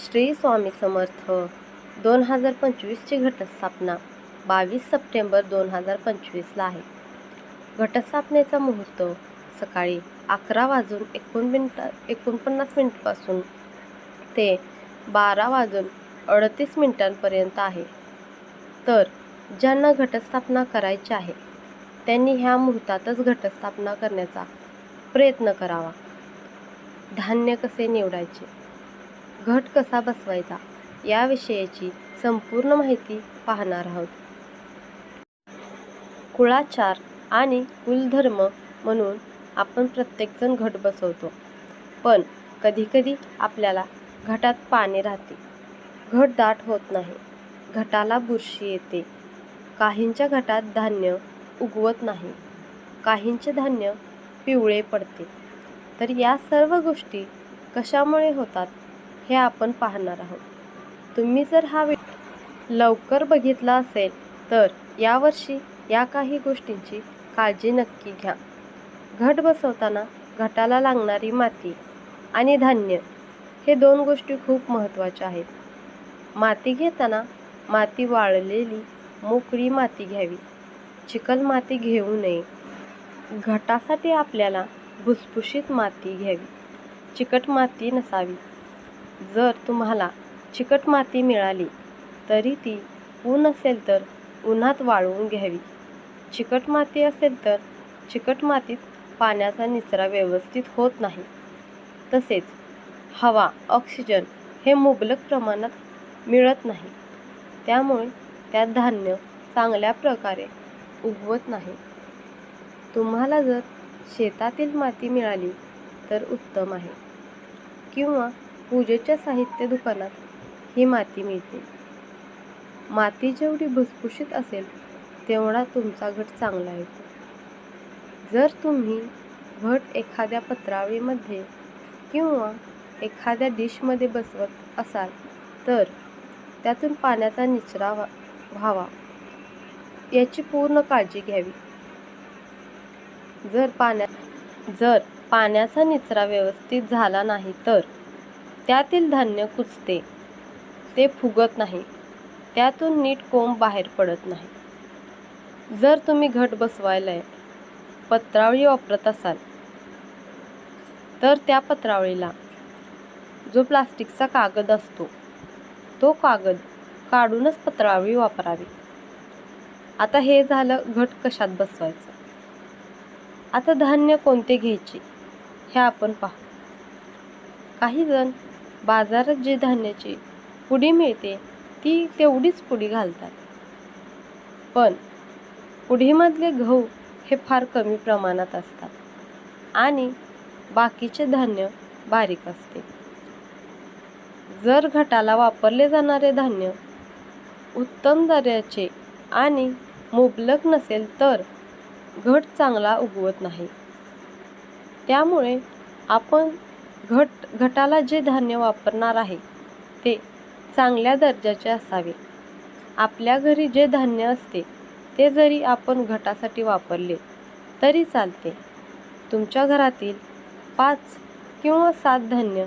श्री स्वामी समर्थ दोन हजार पंचवीसची घटस्थापना बावीस सप्टेंबर दोन हजार पंचवीसला आहे. घटस्थापनेचा मुहूर्त सकाळी अकरा वाजून एकोण मिनटा एकोणपन्नास मिनिटपासून ते बारा वाजून अडतीस मिनिटांपर्यंत आहे. तर ज्यांना घटस्थापना करायची आहे त्यांनी ह्या मुहूर्तातच घटस्थापना करण्याचा प्रयत्न करावा. धान्य कसे निवडायचे? घट कसा बसवायचा याविषयीची संपूर्ण माहिती पाहणार आहोत. कुळाचार आणि कुलधर्म म्हणून आपण प्रत्येकजण घट बसवतो. पण कधीकधी आपल्याला घटात पाणी राहते. घट दाट होत नाही. घटाला बुरशी येते. काहींच्या घटात धान्य उगवत नाही. काहींचे धान्य पिवळे पडते. तर या सर्व गोष्टी कशामुळे होतात? हे आपण पाहणार आहोत. तुम्ही जर हा व्हिडिओ लवकर बघितला असेल तर यावर्षी या काही गोष्टींची काळजी नक्की घ्या. घट बसवताना घटाला लागणारी माती आणि धान्य हे दोन गोष्टी खूप महत्त्वाच्या आहेत. माती घेताना माती वाळलेली मोकळी माती घ्यावी. चिकल माती घेऊ नये. घटासाठी आपल्याला भुसभुशीत माती घ्यावी. चिकट माती नसावी. जर तुम्हाला चिकट माती मिळाली तरी ती ऊन असेल तर उन्हात वाळवून घ्यावी. चिकट माती असेल तर चिकट मातीत पाण्याचा निचरा व्यवस्थित होत नाही. तसेच हवा ऑक्सिजन हे मुबलक प्रमाणात मिळत नाही. त्यामुळे त्यात धान्य चांगल्या प्रकारे उगवत नाही. तुम्हाला जर शेतातील माती मिळाली तर उत्तम आहे. किंवा पूजेच्या साहित्य दुकानात ही माती मिळते. माती जेवढी भुसभुशीत असेल तेवढा तुमचा घट चांगला येतो. जर तुम्ही घट एखाद्या पत्रावळीमध्ये किंवा एखाद्या डिशमध्ये बसवत असाल तर त्यातून पाण्याचा निचरा व्हा व्हावा. याची पूर्ण काळजी घ्यावी. जर पाण्या जर पाण्याचा निचरा व्यवस्थित झाला नाही तर त्यातील धान्य कुचते ते फुगत नाही. त्यातून नीट कोंब बाहेर पडत नाही. जर तुम्ही घट बसवायला पत्रावळी वापरत असाल तर त्या पत्रावळीला जो प्लास्टिकचा कागद असतो तो कागद काढूनच पत्रावळी वापरावी. आता हे झालं घट कशात बसवायचं? आता धान्य कोणते घ्यायचे हे आपण पाहू. काही जण बाजारात जे धान्याची पुडी मिळते ती तेवढीच पुडी घालतात. पण पुडीमधले गहू हे फार कमी प्रमाणात असतात आणि बाकीचे धान्य बारीक असते. जर घटाला वापरले जाणारे धान्य उत्तम दर्जाचे आणि मुबलक नसेल तर घट चांगला उगवत नाही. त्यामुळे आपण घट घटाला जे धान्य वापरणार आहे ते चांगल्या दर्जाचे असावे. आपल्या घरी जे धान्य असते ते जरी आपण घटासाठी वापरले तरी चालते. तुमच्या घरातील पाच किंवा सात धान्य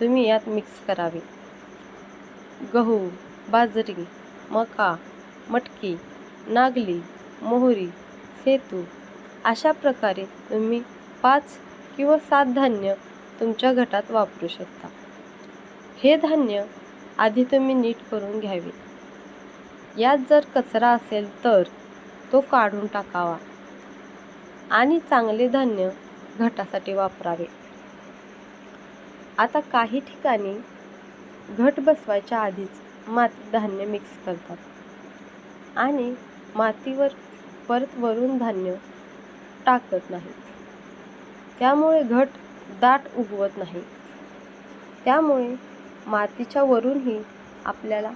तुम्ही यात मिक्स करावे. गहू बाजरी मका मटकी नागली मोहरी सेतू अशा प्रकारे तुम्ही पाच किंवा सात धान्य तुमच्या घटात वापरू शकता. हे धान्य आधी तुम्ही नीट करून घ्यावे. यात जर कचरा असेल तर तो काढून टाकावा आणि चांगले धान्य घटासाठी वापरावे. आता काही ठिकाणी घट बसवायच्या आधीच माती धान्य मिक्स करतात आणि मातीवर परत वरून धान्य टाकत नाही त्यामुळे घट दाट उगवत नाही. त्यामुळे मातीच्या वरूनही आपल्याला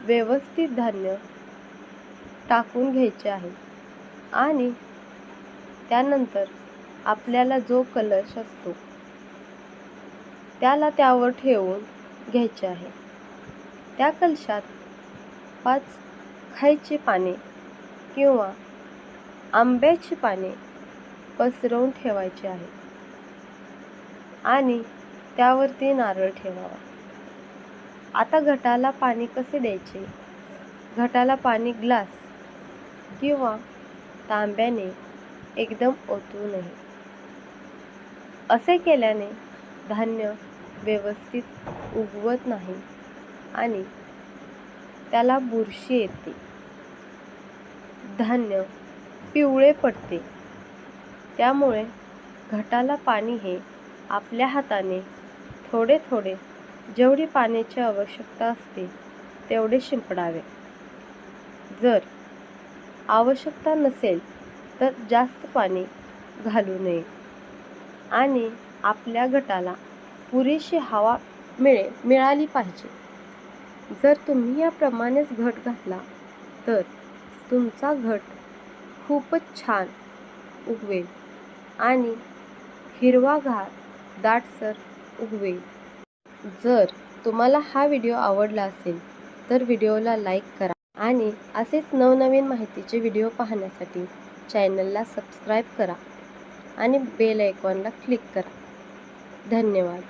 व्यवस्थित धान्य टाकून घ्यायचे आहे. आणि त्यानंतर आपल्याला जो कलश असतो त्याला त्यावर ठेवून घ्यायचे आहे. त्या कलशात पाच खायची पाने किंवा आंब्याची पाने पसरवून ठेवायची आहे आणि त्यावरती नारळ ठेवावा. आता घटाला पाणी कसे द्यायचे? घटाला पाणी ग्लास किंवा तांब्याने एकदम ओतू नये. असे केल्याने धान्य व्यवस्थित उगवत नाही आणि त्याला बुरशी येते. धान्य पिवळे पडते. त्यामुळे घटाला पाणी हे आपल्या हाताने थोडे थोडे जेवढी पाण्याची आवश्यकता असते तेवढे शिंपडावे. जर आवश्यकता नसेल तर जास्त पाणी घालू नये. आणि आपल्या गटाला पुरेशी हवा मिळे मिळाली पाहिजे. जर तुम्ही याप्रमाणेच घट घातला तर तुमचा घट खूपच छान उगवेल. आणि हिरवागार दाटसर उगवेल. जर तुम्हाला हा व्हिडिओ आवडला असेल तर व्हिडिओला लाईक करा आणि असेच नवनवीन माहितीचे व्हिडिओ पाहण्यासाठी चॅनलला सबस्क्राईब करा आणि बेल आयकॉनला क्लिक करा. धन्यवाद.